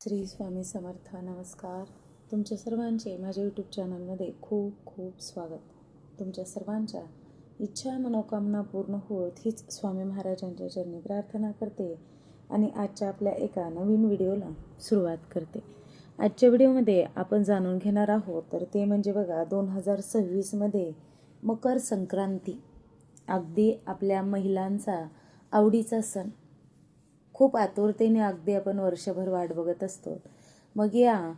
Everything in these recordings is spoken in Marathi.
श्री स्वामी समर्थ नमस्कार. तुमच्या सर्वांचे माझ्या यूट्यूब चॅनलमध्ये खूप खूप स्वागत. तुमच्या सर्वांच्या इच्छा मनोकामना पूर्ण होत हीच स्वामी महाराजांच्या चरणी प्रार्थना करते आणि आजच्या आपल्या एका नवीन व्हिडिओला सुरुवात करते. आजच्या व्हिडिओमध्ये आपण जाणून घेणार आहोत तर ते म्हणजे बघा दोन हजार सव्वीसमध्ये मकर संक्रांती. अगदी आपल्या महिलांचा आवडीचा सण. खूप आतुरतेने अगदी आपण वर्षभर वाट बघत असतो. मग या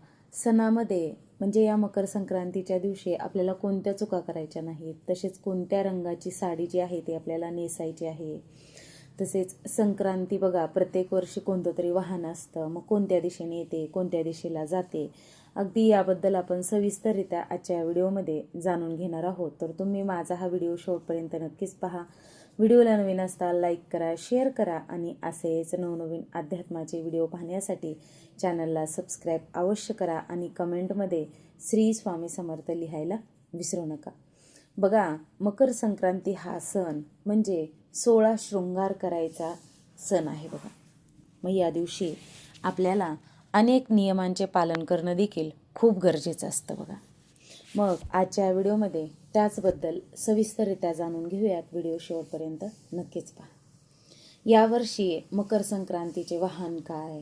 सणामध्ये म्हणजे या मकर संक्रांतीच्या दिवशी आपल्याला कोणत्या चुका करायच्या नाहीत? तसेच कोणत्या रंगाची साडी जी आहे ती आपल्याला नेसायची आहे? तसेच संक्रांती बघा प्रत्येक वर्षी कोणतं तरी वाहन असतं. मग कोणत्या दिशेने येते कोणत्या दिशेला जाते? अगदी याबद्दल आपण सविस्तररित्या आजच्या व्हिडिओमध्ये जाणून घेणार आहोत. तर तुम्ही माझा हा व्हिडिओ शेवटपर्यंत नक्कीच पहा. व्हिडिओला नवीन असता लाईक करा शेअर करा आणि असेच नवनवीन अध्यात्माचे व्हिडिओ पाहण्यासाठी चॅनलला सबस्क्राईब अवश्य करा आणि कमेंटमध्ये श्री स्वामी समर्थ लिहायला विसरू नका. बघा मकर संक्रांती हा सण म्हणजे सोळा शृंगार करायचा सण आहे बघा. मग या दिवशी आपल्याला अनेक नियमांचे पालन करणं देखील खूप गरजेचं असतं बघा. मग आजच्या व्हिडिओमध्ये त्याचबद्दल सविस्तररित्या जाणून घेऊयात व्हिडिओ शेवटपर्यंत नक्कीच पहा. यावर्षी मकर संक्रांतीचे वाहन काय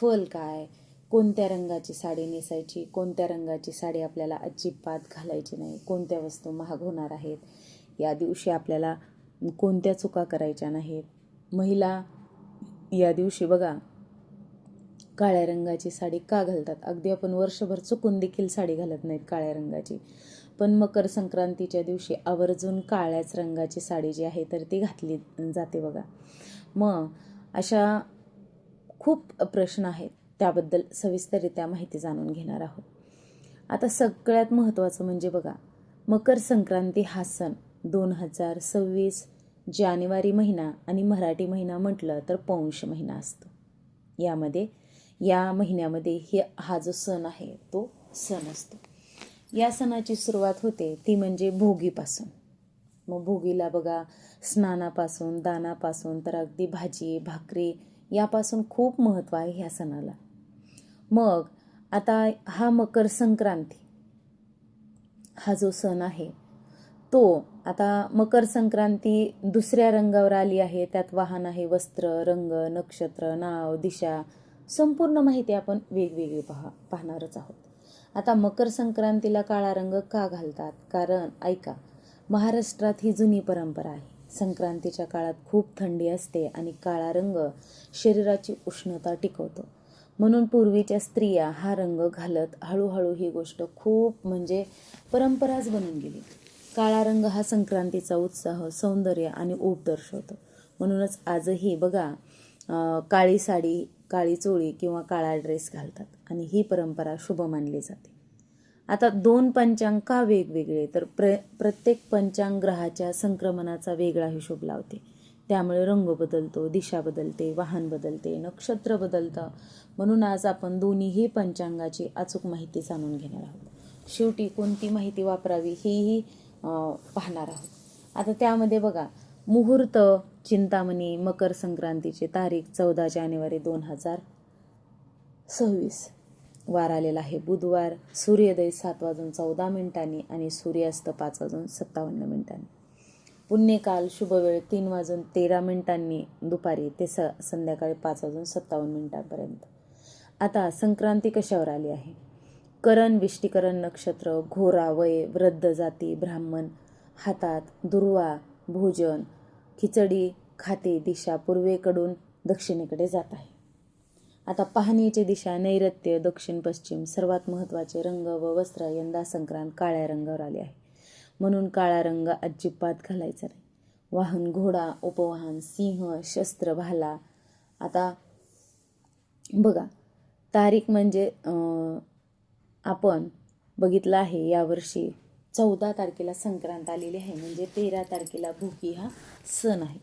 फल काय कोणत्या रंगाची साडी नेसायची कोणत्या रंगाची साडी आपल्याला अजिबात घालायची नाही कोणत्या वस्तू महाग होणार आहेत या दिवशी आपल्याला कोणत्या चुका करायच्या नाहीत. महिला या दिवशी बघा काळ्या रंगाची साडी का घालतात? अगदी आपण वर्षभर चुकून देखील साडी घालत नाहीत काळ्या रंगाची. पण मकर संक्रांतीच्या दिवशी आवर्जून काळ्याच रंगाची साडी जी आहे तर ती घातली जाते बघा. मग अशा खूप प्रश्न आहेत त्याबद्दल सविस्तररित्या माहिती जाणून घेणार आहोत. आता सगळ्यात महत्त्वाचं म्हणजे बघा मकर संक्रांती हा सण दोन हजार सव्वीस जानेवारी महिना आणि मराठी महिना म्हटलं तर पौंश महिना असतो. यामध्ये या महिन्यामध्ये हे हा जो सण आहे तो सण असतो. या सणाची सुरुवात होते ती म्हणजे भोगीपासून. मग भोगीला बघा स्नानापासून दानापासून तर अगदी भाजी भाकरी यापासून खूप महत्त्व आहे ह्या सणाला. मग आता हा मकर संक्रांती हा जो सण आहे तो आता मकर संक्रांती दुसऱ्या रंगावर आली आहे. त्यात वाहन आहे वस्त्र रंग नक्षत्र नाव दिशा संपूर्ण माहिती आपण वेगवेगळी पहा पाहणारच आहोत. आता मकर संक्रांतीला काळा रंग का घालतात? कारण ऐका महाराष्ट्रात ही जुनी परंपरा आहे. संक्रांतीच्या काळात खूप थंडी असते आणि काळा रंग शरीराची उष्णता टिकवतो. म्हणून पूर्वीच्या स्त्रिया हा रंग घालत हळूहळू ही गोष्ट खूप म्हणजे परंपराच बनून गेली. काळा रंग हा संक्रांतीचा उत्साह सौंदर्य आणि ऊब दर्शवतो. म्हणूनच आजही बघा काळी साडी काळी चोळी किंवा काळा ड्रेस घालतात आणि ही परंपरा शुभ मानली जाते. आता दोन पंचांग का वेगवेगळे? तर प्र प्रत्येक पंचांग ग्रहाच्या संक्रमणाचा वेगळा हिशोब लावते. त्यामुळे रंग बदलतो दिशा बदलते वाहन बदलते नक्षत्र बदलतं. म्हणून आज आपण दोन्हीही पंचांगाची अचूक माहिती जाणून घेणार आहोत. शेवटी कोणती माहिती वापरावी हेही पाहणार आहोत. आता त्यामध्ये बघा मुहूर्त चिंतामणी मकर संक्रांतीची तारीख चौदा जानेवारी दोन हजार सव्वीस. वार आलेला आहे बुधवार. सूर्योदय सात वाजून चौदा मिनिटांनी आणि सूर्यास्त पाच वाजून सत्तावन्न मिनिटांनी. पुण्यकाल शुभवेळ तीन वाजून तेरा मिनिटांनी. दुपारी ते स संध्याकाळी पाच वाजून सत्तावन्न मिनिटांपर्यंत. आता संक्रांती कशावर आली आहे? करण विष्टीकरण नक्षत्र घोरा वय वृद्ध जाती ब्राह्मण हातात दुर्वा भोजन खिचडी खाते दिशा पूर्वेकडून दक्षिणेकडे जात आहे. आता पाहणीची दिशा नैऋत्य दक्षिण पश्चिम सर्वात महत्त्वाचे रंग व वस्त्र यंदा संक्रांत काळ्या रंगावर आले आहे. म्हणून काळा रंग अजिबात घालायचा नाही. वाहन घोडा उपवाहन सिंह शस्त्र भाला. आता बघा तारीख म्हणजे आपण बघितलं आहे यावर्षी चौदा तारखेला संक्रांत आलेली आहे. म्हणजे तेरा तारखेला भोगी हा सण आहे.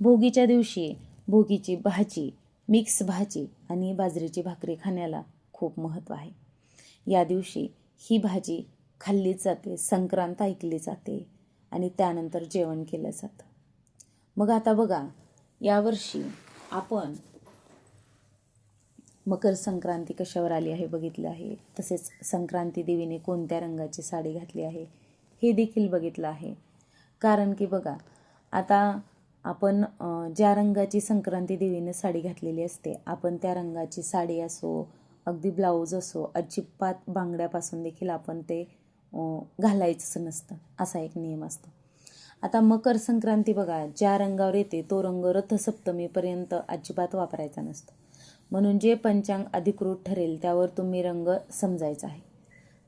भोगीच्या दिवशी भोगीची भाजी मिक्स भाजी आणि बाजरीची भाकरी खाण्याला खूप महत्त्व आहे. या दिवशी ही भाजी खाल्ली जाते संक्रांत ऐकली जाते आणि त्यानंतर जेवण केलं जातं. मग आता बघा यावर्षी आपण मकर संक्रांती कशावर आली आहे बघितलं आहे? तसेच संक्रांती देवीने कोणत्या रंगाची साडी घातली आहे? हे देखील बघितलं आहे. कारण की बघा आता आपण ज्या रंगाची संक्रांती देवीने साडी घातलेली असते आपण त्या रंगाची साडी असो अगदी ब्लाऊज असो अजिबात बांगड्यापासून देखील आपण ते घालायचं नसतं. असा एक नियम असतो. आता मकर संक्रांती बघा ज्या रंगावर येते तो रंग रथसप्तमीपर्यंत अजिबात वापरायचा नसतो. म्हणून जे पंचांग अधिकृत ठरेल त्यावर तुम्ही रंग समजायचा आहे.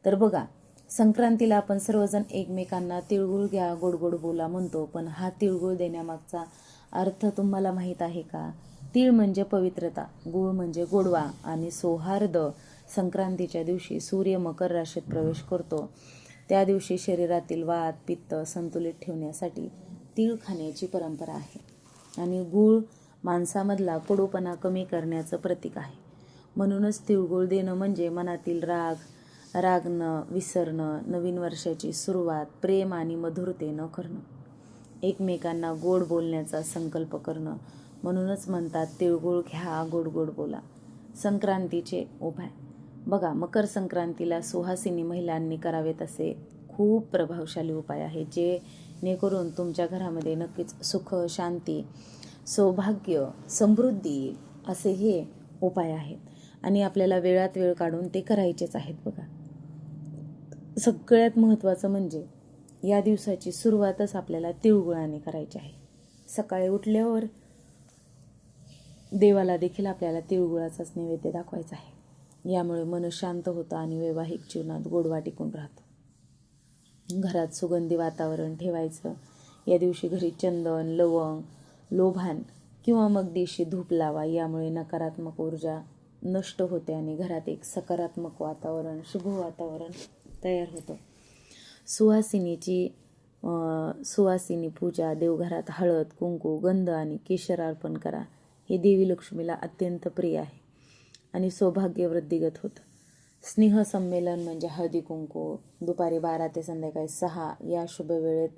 तर बघा संक्रांतीला आपण सर्वजण एकमेकांना तिळगुळ घ्या गोड गोड बोला म्हणतो पण हा तिळगुळ देण्यामागचा अर्थ तुम्हाला माहीत आहे का? तीळ म्हणजे पवित्रता गुळ म्हणजे गोडवा आणि सौहार्द. संक्रांतीच्या दिवशी सूर्य मकर राशीत प्रवेश करतो. त्या दिवशी शरीरातील वात पित्त संतुलित ठेवण्यासाठी तीळ खाण्याची परंपरा आहे. आणि गूळ माणसामधला कडूपणा कमी करण्याचं प्रतीक आहे. म्हणूनच तिळगुळ देणं म्हणजे मनातील राग रागणं विसरणं नवीन वर्षाची सुरुवात प्रेम आणि मधुरतेनं करणं. एकमेकांना गोड बोलण्याचा संकल्प करणं. म्हणूनच म्हणतात तिळगुळ घ्या गोड गोड बोला. संक्रांतीचे उपाय बघा मकर संक्रांतीला सुहासिनी महिलांनी करावेत असे खूप प्रभावशाली उपाय आहेत जेणेकरून तुमच्या घरामध्ये नक्कीच सुख शांती सौभाग्य समृद्धी असे हे उपाय आहेत. आणि आपल्याला वेळात वेळ काढून ते करायचेच आहेत बघा. सगळ्यात महत्त्वाचं म्हणजे या दिवसाची सुरुवातच आपल्याला तिळगुळाने करायची आहे. सकाळी उठल्यावर देवाला देखील आपल्याला तिळगुळाचाच नैवेद्य दाखवायचा आहे. यामुळे मन शांत होतं आणि वैवाहिक जीवनात गोडवा टिकून राहतो. घरात सुगंधी वातावरण ठेवायचं. या दिवशी घरी चंदन लवंग लोभान किंवा मग देशी धूप लावा यामुळे नकारात्मक ऊर्जा नष्ट होते आणि घरात एक सकारात्मक वातावरण शुभ वातावरण तयार होतं. सुवासिनीची सुवासिनी पूजा देवघरात हळद कुंकू गंध आणि केशर अर्पण करा. हे देवी लक्ष्मीला अत्यंत प्रिय आहे आणि सौभाग्य वृद्धिगत होतं. स्नेहसंमेलन म्हणजे हळदी कुंकू दुपारी बारा ते संध्याकाळी सहा या शुभ वेळेत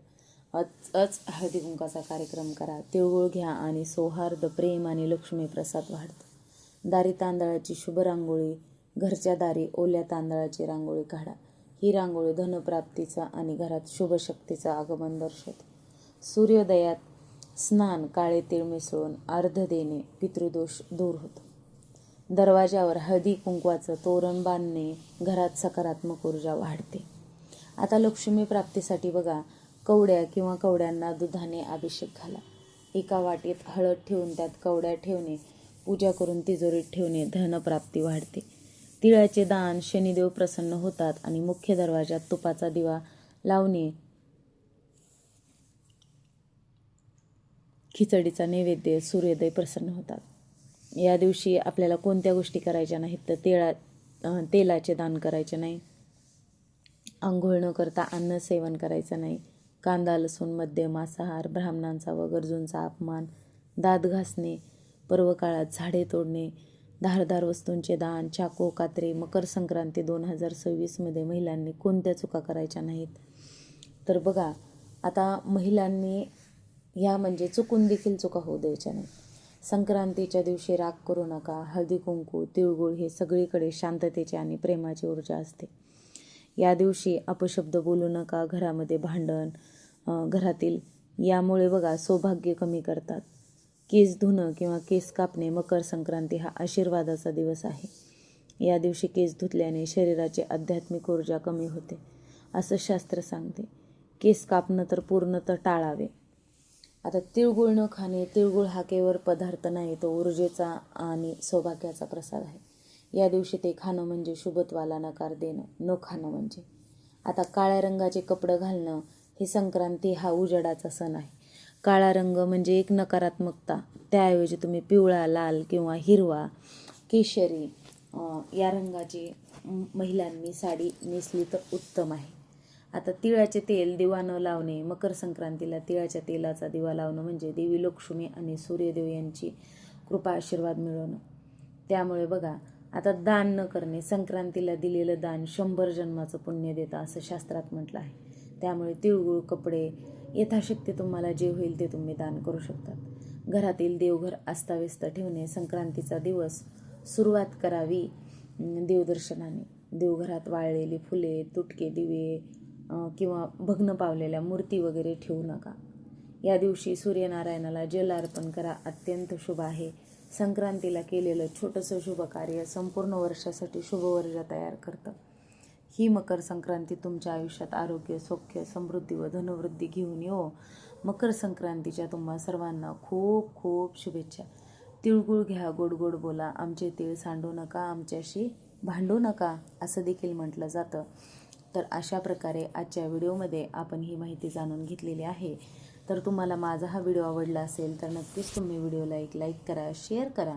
अच अच हळदी कुंकाचा कार्यक्रम करा. तिळगुळ घ्या आणि सौहार्द प्रेम आणि लक्ष्मीप्रसाद वाढतो. दारी तांदळाची शुभ रांगोळी घरच्या दारी ओल्या तांदळाची रांगोळी काढा. ही रांगोळी धनप्राप्तीचा आणि घरात शुभ शक्तीचं आगमन दर्शवते. सूर्योदयात स्नान काळे तीळ मिसळून अर्ध देणे पितृदोष दूर होतो. दरवाजावर हळदी कुंकवाचं तोरण बांधणे घरात सकारात्मक ऊर्जा वाढते. आता लक्ष्मी प्राप्तीसाठी बघा कवड्या किंवा कवड्यांना दुधाने अभिषेक घाला एका वाटीत हळद ठेवून त्यात कवड्या ठेवणे पूजा करून तिजोरीत ठेवणे धनप्राप्ती वाढते. तिळाचे दान शनिदेव प्रसन्न होतात आणि मुख्य दरवाजात तुपाचा दिवा लावणे खिचडीचा नैवेद्य सूर्योदय प्रसन्न होतात. या दिवशी आपल्याला कोणत्या गोष्टी करायच्या नाहीत तर तेळा तेलाचे दान करायचे नाही. आंघोळ न करता अन्न सेवन करायचं नाही. कांदा लसूण मद्य मांसाहार ब्राह्मणांचा व गरजूंचा अपमान दात घासणे पर्वकाळात झाडे तोडणे धारदार वस्तूंचे दान चाकू कात्रे मकर संक्रांती दोन हजार सव्वीसमध्ये महिलांनी कोणत्या चुका करायच्या नाहीत? तर बघा आता महिलांनी ह्या म्हणजे चुकून देखील चुका होऊ द्यायच्या नाही संक्रांतीच्या दिवशी राग करू नका हळदी कुंकू तिळगुळ हे सगळीकडे शांततेची आणि प्रेमाची ऊर्जा असते. या दिवशी अपशब्द बोलू नका घरामध्ये भांडण घरातील. यामुळे बघा सौभाग्य कमी करतात. केस धुणं किंवा केस कापणे मकर संक्रांती हा आशीर्वादाचा दिवस आहे. या दिवशी केस धुतल्याने शरीराची आध्यात्मिक ऊर्जा कमी होते असं शास्त्र सांगते. केस कापणं तर पूर्णतः टाळावे. आता तिळगुळ न खाणे तिळगुळ हा केवळ पदार्थ नाही तो ऊर्जेचा आणि सौभाग्याचा प्रसाद आहे. या दिवशी ते खाणं म्हणजे शुभत्वाला नकार देणं न खाणं म्हणजे. आता काळ्या रंगाचे कपडं घालणं हे संक्रांती हा उजेडाचा सण आहे. काळा रंग म्हणजे एक नकारात्मकता. त्याऐवजी तुम्ही पिवळा लाल किंवा हिरवा केशरी या रंगाची महिलांनी साडी नेसली तर उत्तम आहे. आता तिळाचे तेल दिवा न लावणे मकर संक्रांतीला तिळाच्या तेलाचा दिवा लावणं म्हणजे देवी लक्ष्मी आणि सूर्यदेव यांची कृपा आशीर्वाद मिळवणं. त्यामुळे बघा आता दान न करणे संक्रांतीला दिलेलं दान शंभर जन्माचं पुण्य देतं असं शास्त्रात म्हटलं आहे. त्यामुळे तिळगुळ कपडे यथाशक्ती तुम्हाला जे होईल ते तुम्ही दान करू शकतात. घरातील देवघर अस्ताव्यस्त ठेवणे संक्रांतीचा दिवस सुरुवात करावी देवदर्शनाने. देवघरात वाळलेली फुले तुटके दिवे किंवा भग्न पावलेल्या मूर्ती वगैरे ठेवू नका. या दिवशी सूर्यनारायणाला जल अर्पण करा अत्यंत शुभ आहे. संक्रांतीला केलेलं छोटंसं शुभ कार्य संपूर्ण वर्षासाठी शुभवर्ज तयार करतं. ही मकर संक्रांती तुमच्या आयुष्यात आरोग्य सौख्य समृद्धी व धनवृद्धी घेऊन येऊ मकर संक्रांतीच्या तुम्हा सर्वांना खूप खूप शुभेच्छा. तिळगुळ घ्या गोड गोड बोला. आमचे तिळ सांडू नका आमच्याशी भांडू नका असं देखील म्हटलं जातं. तर अशा प्रकारे आजच्या व्हिडिओमध्ये आपण ही माहिती जाणून घेतलेली आहे. तर तुम्हाला माझा हा व्हिडिओ आवडला असेल तर नक्कीच तुम्ही व्हिडिओला एक लाईक करा शेअर करा.